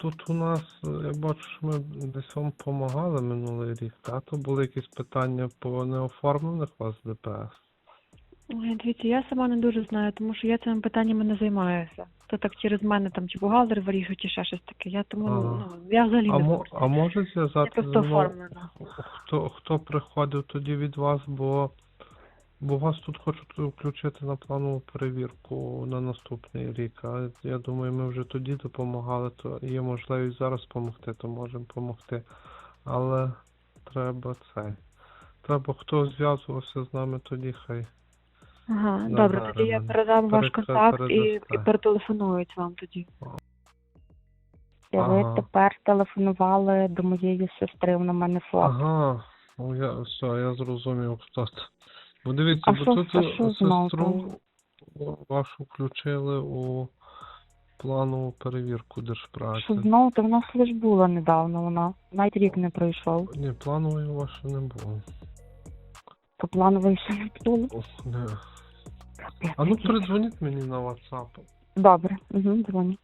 тут у нас, е, я бачу, що ми десь вам допомагали минулий рік, та? То були якісь питання по неоформлених у вас ДПС? Ой, дивіться, я сама не дуже знаю, тому що я цими питаннями не займаюся. То так через мене там чи бухгалтер вирішує, чи ще щось таке. Я тому Ага. ну я взагалі А, не мо, а може Я зв'язати просто мною, оформлена. хто, хто приходив тоді від вас, бо, бо вас тут хочуть включити на планову перевірку на наступний рік. А я думаю, ми вже тоді допомагали, то є можливість зараз допомогти, то можемо допомогти. Але треба це. Треба хто зв'язувався з нами тоді, хай. Ага, Добре, добре, тоді я передам ваш контакт і, передасте. і перетелефонують вам тоді. Ви Ага. тепер телефонували до моєї сестри, вона в мене фото. Ага, о, я, все, я зрозумів, хто це. Бо дивіться, А бо що- тут а що сестру вашу включили у планову перевірку держпраці. Що знову, то в нас була недавно вона. Навіть рік не пройшов. Ні, планової вашої не було. То планової ще не було. Ох, не. Капець А ну який. передзвоніть мені на WhatsApp. Добре, угу, дзвоню.